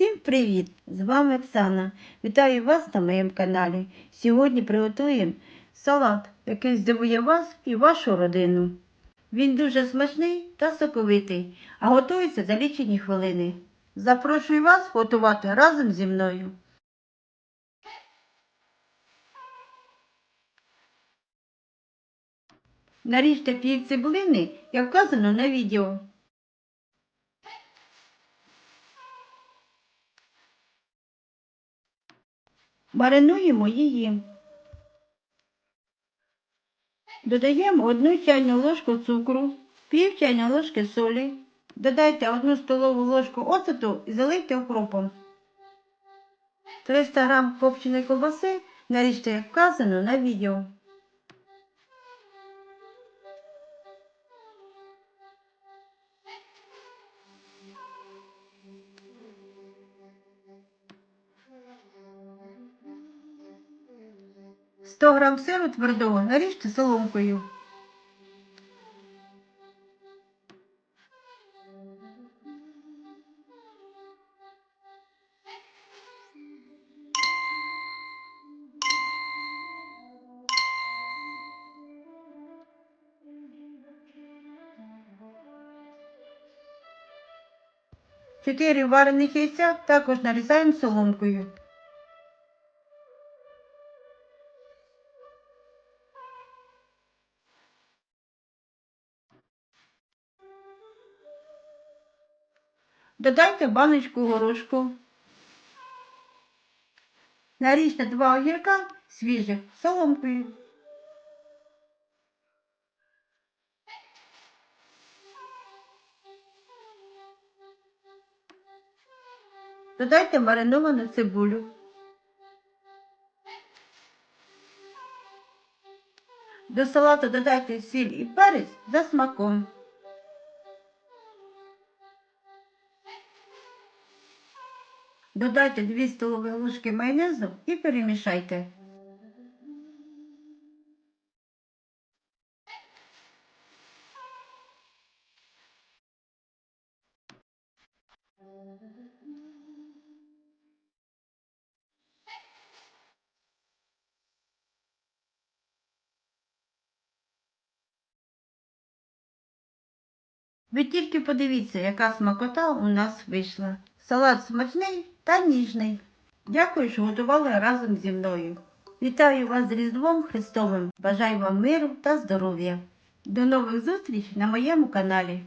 Всім привіт! З вами Оксана. Вітаю вас на моєму каналі. Сьогодні приготуємо салат, який здивує вас і вашу родину. Він дуже смачний та соковитий, а готується за лічені хвилини. Запрошую вас готувати разом зі мною. Наріжте пів цибулини, як вказано на відео. Маринуємо її. Додаємо одну чайну ложку цукру, пів чайної ложки солі. Додайте одну столову ложку оцету і заливте укропом. 300 г копченої ковбаси наріжте, як вказано на відео. Сто грам сиру твердого наріжте соломкою. Чотири варених яйця також нарізаємо соломкою. Додайте баночку горошку. Наріжте два огірка свіжих соломкою. Додайте мариновану цибулю. До салату додайте сіль і перець за смаком. Додайте 2 столові ложки майонезу і перемішайте. Ви тільки подивіться, яка смакота у нас вийшла. Салат смачний та ніжний. Дякую, що готували разом зі мною. Вітаю вас з Різдвом Христовим. Бажаю вам миру та здоров'я. До нових зустрічей на моєму каналі.